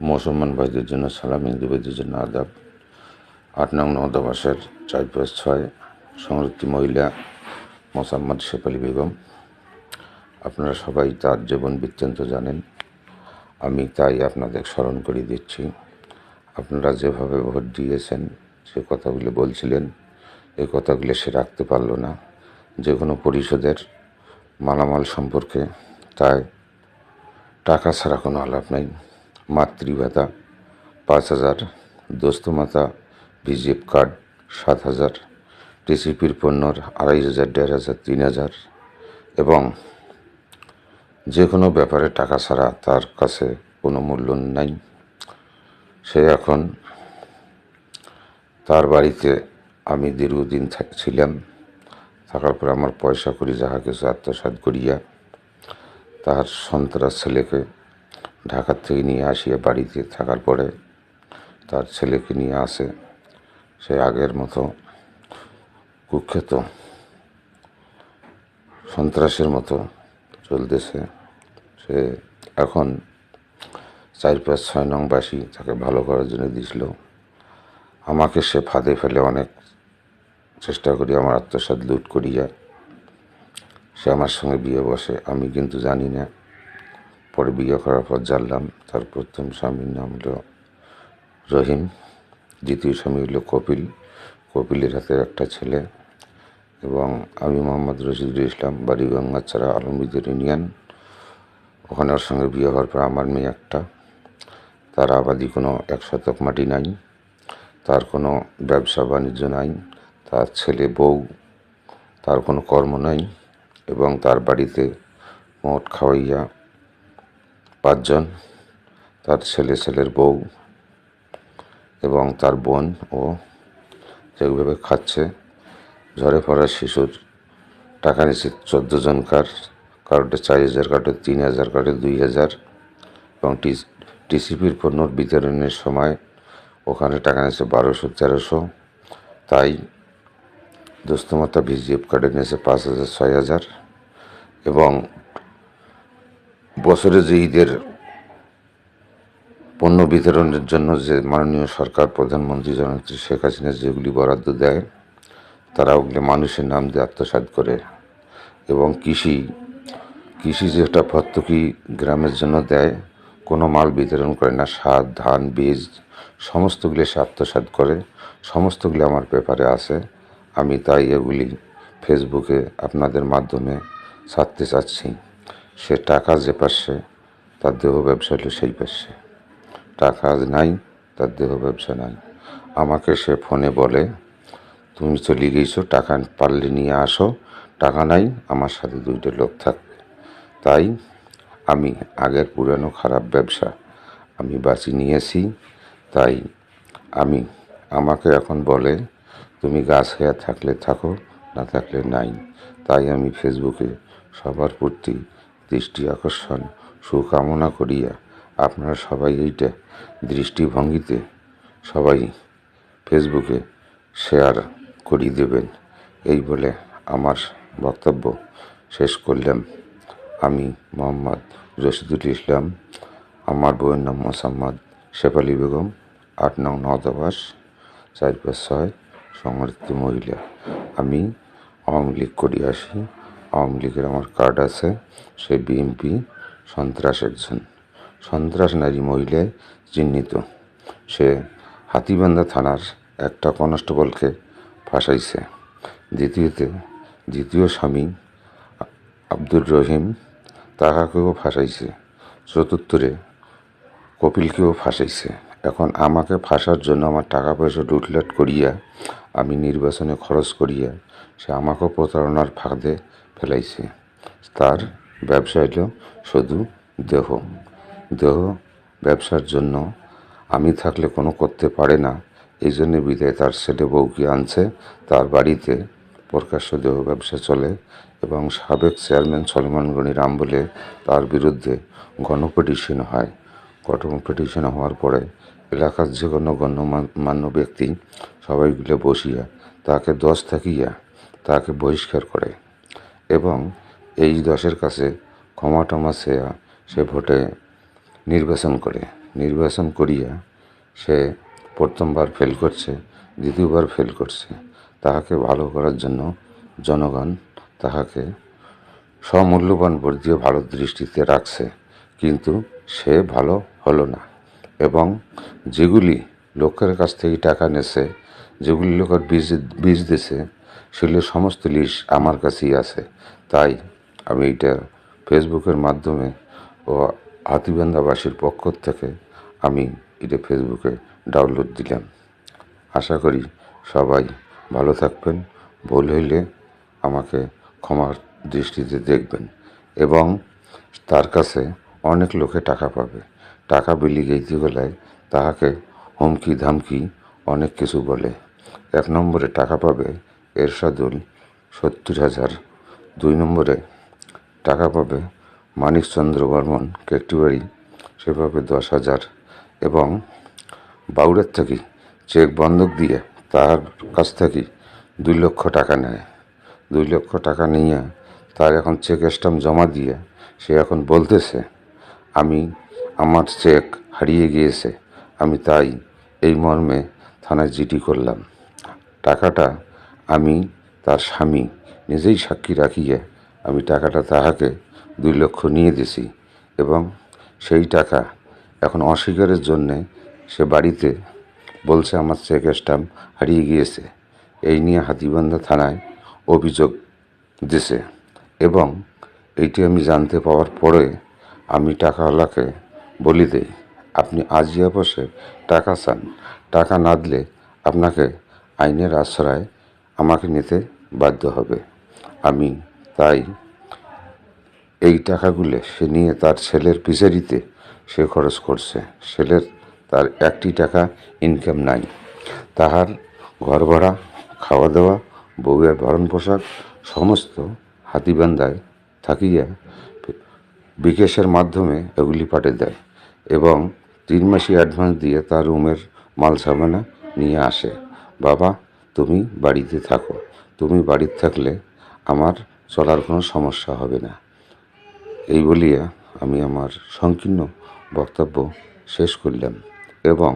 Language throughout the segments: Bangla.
মুসলমান ভাইদের জন্য সালাম, হিন্দু ভাইদের জন্য আদাব। আট নং নদাবাসের চার পাঁচ ছয় সংরক্ষিত মহিলা মোসাম্মদ শেফালি বেগম। আপনারা সবাই তার জীবন বৃত্তান্ত জানেন। আমি তাই আপনাদের স্মরণ করে দিচ্ছি। আপনারা যেভাবে ভোট দিয়েছেন সে কথাগুলো বলছিলেন এই কথাগুলো সে রাখতে পারল না। যে কোনো পরিষদের মালামাল সম্পর্কে তাই টাকা ছাড়া কোনো আলাপ নাই। মাতৃভাতা, পাঁচ হাজার, দোস্তমাতা ভিজিএফ কার্ড, সাত হাজার, টিসিপির পণ্যর আড়াই হাজার, দেড় হাজার, তিন হাজার এবং যে কোনো ব্যাপারে টাকা ছাড়া তার কাছে কোনো মূল্য নাই। সে এখন তার বাড়িতে আমি দীর্ঘদিন থাক- ছিলাম। থাকার পর আমার পয়সা করি, যাহা কিছু আত্মসাৎ করিয়া তাহার সন্তান ছেলেকে ঢাকার থেকে নিয়ে আসিয়া বাড়িতে থাকার পরে তার ছেলেকে নিয়ে আসে। সে আগের মতো কুখ্যাত সন্ত্রাসের মতো চলতেছে। সে এখন চার পাঁচ ছয় নং বাসী, তাকে ভালো করার জন্য দিয়েছিল আমাকে সে ফাঁদে ফেলে অনেক চেষ্টা করি, আমার আত্মসাৎ লুট করিয়া। সে আমার সঙ্গে বিয়ে বসে, আমি কিন্তু জানি না। পরে বিয়ে করার পর জানলাম তার প্রথম স্বামীর নাম হলো রহিম, দ্বিতীয় স্বামী হলো কপিল। কপিলের হাতে একটা ছেলে এবং আমি মোহাম্মদ রশিদুল ইসলাম বাড়ি গঙ্গাছড়া আলমগীর ইউনিয়ন। ওখানে ওর সঙ্গে বিয়ে হওয়ার পর আমার মেয়ে একটা। তার আবাদি কোনো এক শতক মাটি নাই, তার কোনো ব্যবসা বাণিজ্য নাই, তার ছেলে বউ, তার কোনো কর্ম নাই এবং তার বাড়িতে মোট খাওয়াইয়া পাঁচজন, তার ছেলে ছেলের বউ এবং তার বোন ও যেভাবে খাচ্ছে। ঝরে পড়া শিশুর টাকা নিচ্ছে চোদ্দ জনকার কারোটা চার হাজার কারোটা তিন হাজার কারোটা দুই হাজার। এবং টিসিপির পণ্যর বিতরণের সময় ওখানে টাকা নিচ্ছে বারোশো, তেরোশো। তাই দোস্তমাতা ভিজিএফ কার্ডে নিয়েছে পাঁচ হাজার, ছয় হাজার। এবং বছরে যে ঈদের পণ্য বিতরণের জন্য যে মাননীয় সরকার, প্রধানমন্ত্রী জননেত্রী শেখ হাসিনা যেগুলি বরাদ্দ দেয়, তারা ওগুলি মানুষের নাম দিয়ে আত্মসাৎ করে এবং কৃষি কৃষি যেটা ভর্তুকি গ্রামের জন্য দেয়, কোনো মাল বিতরণ করে না, সার, ধান, বীজ, সমস্তগুলি সে আত্মসাৎ করে, সমস্তগুলি আমার পেপারে আছে, আমি তাই এগুলি ফেসবুকে আপনাদের মাধ্যমে ছাড়তে চাচ্ছি। সে টাকা যে পাচ্ছে, তার দেহ ব্যবসা হলো সেই পাচ্ছে। টাকা আজ নাই, তার দেহ ব্যবসা নাই। আমাকে সে ফোনে বলে, তুমি চলে গেছো টাকা পারলে নিয়ে আসো। টাকা নাই, আমার সাথে দুইটা লোক থাকবে। তাই আমি আগের পুরানো খারাপ ব্যবসা আমি বাঁচি নিয়েছি। তাই আমি, আমাকে এখন বলে, তুমি গাছ হয়ে থাকলে থাকো, না থাকলে নাই। তাই আমি ফেসবুকে সবার প্রতি দৃষ্টি আকর্ষণ, সুকামনা করিয়া আপনারা সবাই এইটা দৃষ্টিভঙ্গিতে সবাই ফেসবুকে শেয়ার করিয়ে দেবেন। এই বলে আমার বক্তব্য শেষ করলাম। আমি মোহাম্মদ রশিদুল ইসলাম, আমার বউয়ের নাম মোসাম্মদ শেফালি বেগম, আট নং নদাবাস, চার পাঁচ ছয়, সংরক্ষিত মহিলা। আমি আওয়ামী লীগ করি আসি। আওয়ামী লীগের আমার কার্ড আছে, সে বিএমপি সন্ত্রাস একজন। সন্ত্রাস নারী মহিলায় চিহ্নিত। সে হাতিবান্ধা থানার একটা কনস্টেবলকে ফাঁসাইছে। দ্বিতীয়তে, দ্বিতীয় স্বামী আব্দুর রহিম তাহাকেও ফাঁসাইছে। চতুর্থরে, কপিলকেও ফাঁসাইছে। এখন আমাকে ফাঁসার জন্য আমার টাকা পয়সা লুটলাট করিয়া, আমি নির্বাচনে খরচ করিয়া, সে আমাকেও প্রতারণার ফাঁদে ফেলাইছে। তার ব্যবসা হলো শুধু দেহ। দেহ ব্যবসার জন্য আমি থাকলে কোনো করতে পারে না। এই জন্য বিদায় তার ছেলে বউকে আনছে। তার বাড়িতে প্রকাশ্য দেহ ব্যবসা চলে এবং সাবেক চেয়ারম্যান সলমান রাম বলে তার বিরুদ্ধে গণপিটিশন হয়। গণপিটিশন হওয়ার পরে এলাকার যে কোনো গণ্যমান্য ব্যক্তি সবাইগুলো বসিয়া তাকে দশ থাকিয়া তাকে বহিষ্কার করে। এবং এই দশের কাছে ক্ষমা টমা চেয়া সে ভোটে নির্বাচন করে। নির্বাচন করিয়া সে প্রথমবার ফেল করছে, দ্বিতীয়বার ফেল করছে। তাহাকে ভালো করার জন্য জনগণ তাহাকে সমূল্যবান ভোট দিয়ে ভালো দৃষ্টিতে রাখছে। কিন্তু সে ভালো হলো না এবং যেগুলি লোকের কাছ থেকে টাকা নেছে, যেগুলি লোকের বীজ বীজ দিছে সেগুলো সমস্ত লিস্ট আমার কাছেই আছে। তাই আমি এটা ফেসবুকের মাধ্যমে ও হাতিবান্ধাবাসীর পক্ষ থেকে আমি এটা ফেসবুকে ডাউনলোড দিলাম। আশা করি সবাই ভালো থাকবেন, ভুল হইলে আমাকে ক্ষমার দৃষ্টিতে দেখবেন এবং তার কাছে অনেক লোকে টাকা পাবে। টাকা বিলি গেইতে বেলায় তাহাকে হুমকি ধামকি অনেক কিছু বলে। এক নম্বরে টাকা পাবে এরশাদুল সত্তর হাজার। দুই নম্বরে, টাকা পাবে মানিকচন্দ্র বর্মন কেকটিবাড়ি সে পাবে দশ হাজার। এবং বাউরের থেকে চেক বন্ধক দিয়ে তার কাছ থেকে দুই লক্ষ টাকা নেয়। দুই লক্ষ টাকা নিয়ে তার এখন চেক স্ট্যাম্প জমা দিয়ে সে এখন বলতেছে, আমি, আমার চেক হারিয়ে গিয়েছে। আমি তাই এই মর্মে থানায় জিডি করলাম। টাকাটা আমি, তার স্বামী নিজেই সাক্ষী রাখিয়ে আমি টাকাটা তাহাকে দুই লক্ষ নিয়ে দিছি এবং সেই টাকা এখন অস্বীকারের জন্যে সে বাড়িতে বলছে আমার চেক স্ট্যাম্প হারিয়ে গিয়েছে। এই নিয়ে হাতিবান্ধা থানায় অভিযোগ দিছে এবং এইটি আমি জানতে পাওয়ার পরে আমি টাকাওয়ালাকে বলি দেই, আপনি আজিয়া বসে টাকা চান। টাকা না দিলে আপনাকে আইনের আশ্রয় আমাকে নিতে বাধ্য হবে। আমি তাই এই টাকাগুলো সে নিয়ে তার ছেলের পিছারিতে সে খরচ করছে। ছেলের তার একটি টাকা ইনকাম নাই। তাহার ঘর ভাড়া খাওয়া দাওয়া বউয়ের ভরণ পোশাক সমস্ত হাতিবান্ধায় থাকিয়া বিকাশের মাধ্যমে এগুলি পাঠিয়ে দেয় এবং তিন মাসি অ্যাডভান্স দিয়ে তার রুমের মাল সামানা নিয়ে আসে। বাবা তুমি বাড়িতে থাকো। তুমি বাড়িতে থাকলে আমার চলার কোনো সমস্যা হবে না। এই বলিয়া আমি আমার সংকীর্ণ বক্তব্য শেষ করলাম এবং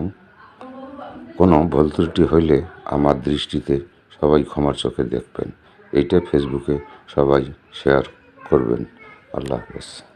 কোনো ভুল ত্রুটি হইলে আমার দৃষ্টিতে সবাই ক্ষমার চোখে দেখবেন। এইটা ফেসবুকে সবাই শেয়ার করবেন। আল্লাহ হাফেজ।